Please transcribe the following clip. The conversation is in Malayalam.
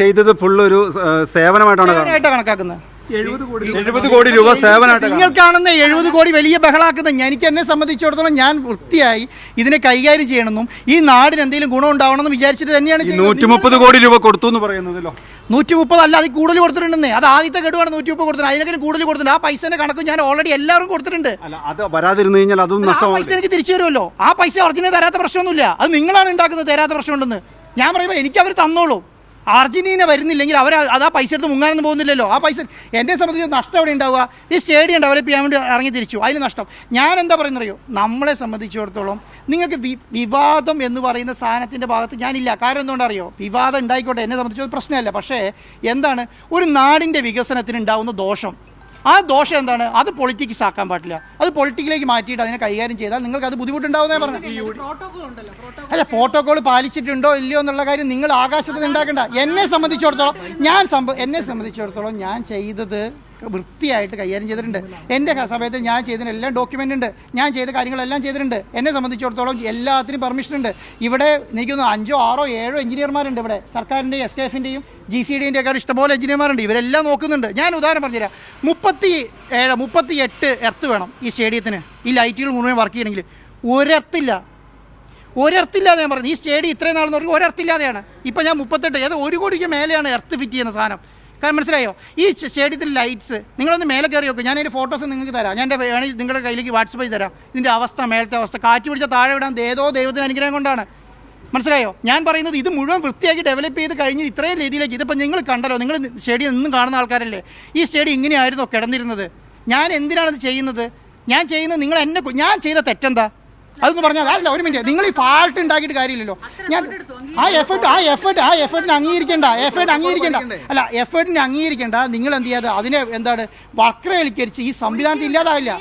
ചെയ്തത് ഫുള്ള് ഒരു സേവനമായിട്ടാണ് കണക്കാക്കുന്നത്. എഴുപത് കോടി രൂപ. സേവനമായിട്ട് നിങ്ങൾ കാണുന്ന എഴുപത് കോടി വലിയ ബഹളാക്കുന്ന എനിക്ക് എന്നെ സംബന്ധിച്ചിടത്തോളം ഞാൻ വൃത്തിയായി ഇതിനെ കൈകാര്യം ചെയ്യണമെന്നും ഈ നാടിന് എന്തെങ്കിലും ഗുണം ഉണ്ടാവണമെന്ന് വിചാരിച്ചിട്ട് തന്നെയാണ് ചെയ്യുന്നത്. നൂറ്റി മുപ്പത് കോടി രൂപ കൊടുത്തു എന്ന് പറയുന്നതല്ലോ നൂറ്റി മുപ്പത് അല്ല അത് കൂടുതൽ കൊടുത്തിട്ടുണ്ടെന്നേ. അത് ആദ്യത്തെ ഗഡുവാണ് നൂറ്റി മുപ്പത് കൊടുത്തത് അതിനൊക്കെ കൂടുതൽ കൊടുത്തിട്ടുണ്ട്. ആ പൈസന്റെ കണക്ക് ഞാൻ ഓൾറെഡി എല്ലാവരും കൊടുത്തിട്ടുണ്ട്. അല്ല അത് വരാതിരുന്നു കഴിഞ്ഞാൽ അതും ആ പൈസ എനിക്ക് തിരിച്ചു തരുമല്ലോ. ആ പൈസ ഒറിജിനൽ തരാത്ത പ്രശ്നമൊന്നുമില്ല. അത് നിങ്ങളാണ് ഉണ്ടാക്കുന്നത് തരാത്ത പ്രശ്നമുണ്ടെന്ന്. ഞാൻ പറയുമ്പോൾ എനിക്ക് അവർ തന്നോളൂ. അർജന്റീന വരുന്നില്ലെങ്കിൽ അവർ അത് ആ പൈസ എടുത്ത് മുങ്ങാനൊന്നും പോകുന്നില്ലല്ലോ. ആ പൈസ എന്നെ സംബന്ധിച്ച് നഷ്ടം എവിടെ ഉണ്ടാവുക. ഈ സ്റ്റേഡിയം ഡെവലപ്പ് ചെയ്യാൻ വേണ്ടി ഇറങ്ങി തിരിച്ചു. അതിന് നഷ്ടം. ഞാൻ എന്താ പറയുന്നറിയോ? നമ്മളെ സംബന്ധിച്ചിടത്തോളം നിങ്ങൾക്ക് വിവാദം എന്ന് പറയുന്ന സാധനത്തിന്റെ ഭാഗത്ത് ഞാനില്ല. കാരണം എന്തുകൊണ്ടറിയോ? വിവാദം ഉണ്ടായിക്കോട്ടെ എന്നെ സംബന്ധിച്ച് ഒരു പ്രശ്നമല്ല. പക്ഷേ എന്താണ്? ഒരു നാടിന്റെ വികസനത്തിന് ഉണ്ടാവുന്ന ദോഷം. ആ ദോഷം എന്താണ്? അത് പൊളിറ്റിക്സ് ആക്കാൻ പാടില്ല. അത് പൊളിറ്റിക്കിലേക്ക് മാറ്റിയിട്ട് അതിനെ കൈകാര്യം ചെയ്താൽ നിങ്ങൾക്ക് അത് ബുദ്ധിമുട്ടുണ്ടാവുന്നേ പറഞ്ഞു അല്ല പ്രോട്ടോകോൾ പാലിച്ചിട്ടുണ്ടോ ഇല്ലയോ എന്നുള്ള കാര്യം നിങ്ങൾ ആകാശത്ത് ഉണ്ടാക്കണ്ട. എന്നെ സംബന്ധിച്ചിടത്തോളം ഞാൻ എന്നെ സംബന്ധിച്ചിടത്തോളം ഞാൻ ചെയ്തത് വൃത്തിയായിട്ട് കൈകാര്യം ചെയ്തിട്ടുണ്ട്. എന്റെ സമയത്ത് ഞാൻ ചെയ്തതിന് എല്ലാം ഡോക്യുമെന്റ് ഉണ്ട് ഞാൻ ചെയ്ത കാര്യങ്ങളെല്ലാം ചെയ്തിട്ടുണ്ട്. എന്നെ സംബന്ധിച്ചിടത്തോളം എല്ലാത്തിനും പെർമിഷൻ ഉണ്ട് ഇവിടെ എനിക്ക് അഞ്ചോ ആറോ ഏഴോ എഞ്ചിനീയർമാരുണ്ട് ഇവിടെ. സർക്കാരിന്റെയും എസ് കെ എഫിന്റെയും ജി സി ഡിന്റെ ഒക്കെ ഇഷ്ടംപോലെ എഞ്ചിനീയർമാരുണ്ട്. ഇവരെല്ലാം നോക്കുന്നുണ്ട്. ഞാൻ ഉദാഹരണം പറഞ്ഞുതരാം മുപ്പത്തി ഏഴ് മുപ്പത്തി എട്ട് എർത്ത് വേണം ഈ സ്റ്റേഡിയത്തിന്. ഈ ലൈറ്റുകൾ മുഴുവൻ വർക്ക് ചെയ്യണമെങ്കിൽ. ഒരെർത്തില്ല. ഒരർത്തില്ലാതെ ഞാൻ പറഞ്ഞു. ഈ സ്റ്റേഡിയം ഇത്രയും നാളെന്ന് പറഞ്ഞാൽ ഒരർത്തില്ലാതെയാണ്. ഇപ്പം ഞാൻ മുപ്പത്തെട്ട് ഏതോ ഒരു കോടിക്ക് മേലെയാണ് എർത്ത് ഫിറ്റ് ചെയ്യുന്ന സാധനം. കാരണം മനസ്സിലായോ? ഈ സ്റ്റേഡിയത്തിൽ ലൈറ്റ്സ് നിങ്ങളൊന്ന് മേലെ കയറി നോക്കും. ഞാൻ അതിന്റെ ഫോട്ടോസ് നിങ്ങൾക്ക് തരാം. ഞാൻ എന്റെ വേണമെങ്കിൽ നിങ്ങളുടെ കയ്യിലേക്ക് വാട്സപ്പ് ചെയ്ത് തരാം. ഇതിന്റെ അവസ്ഥ മേലത്തെ അവസ്ഥ. കാറ്റ് പിടിച്ച താഴെ വിടാൻ ഏതോ ദൈവത്തിന് അനുഗ്രഹം കൊണ്ടാണ്. മനസ്സിലായോ? ഞാൻ പറയുന്നത് ഇത് മുഴുവൻ വൃത്തിയാക്കി ഡെവലപ്പ് ചെയ്ത് കഴിഞ്ഞ് ഇത്രയും രീതിയിലേക്ക് ഇതിപ്പോൾ നിങ്ങൾ കണ്ടല്ലോ നിങ്ങൾ സ്റ്റേഡിയം എന്നും കാണുന്ന ആൾക്കാരല്ലേ? ഈ സ്റ്റേഡിയം ഇങ്ങനെയായിരുന്നോ കിടന്നിരുന്നത്. ഞാൻ എന്തിനാണ് ഇത് ചെയ്യുന്നത്? ഞാൻ ചെയ്യുന്നത് നിങ്ങൾ എന്നെ ഞാൻ ചെയ്ത തെറ്റെന്താ? അതൊന്ന് പറഞ്ഞാൽ അല്ല ഒരു മിനിറ്റ് നിങ്ങൾ ഈ ഫാൾട്ട് ഉണ്ടാക്കിയിട്ട് കാര്യമില്ലല്ലോ. ഞാൻ ആ എഫേർട്ട് ആ എഫേർട്ട് ആ എഫേർട്ടിനെ അംഗീകരിക്കേണ്ട എഫേർട്ട് അംഗീകരിക്കേണ്ട. അല്ല എഫേർട്ടിനെ അംഗീകരിക്കേണ്ട നിങ്ങൾ എന്ത് ചെയ്യാതെ അതിനെ എന്താണ്? വക്രവൽക്കരിച്ച് ഈ സംവിധാനത്തിൽ ഇല്ലാതാവില്ല.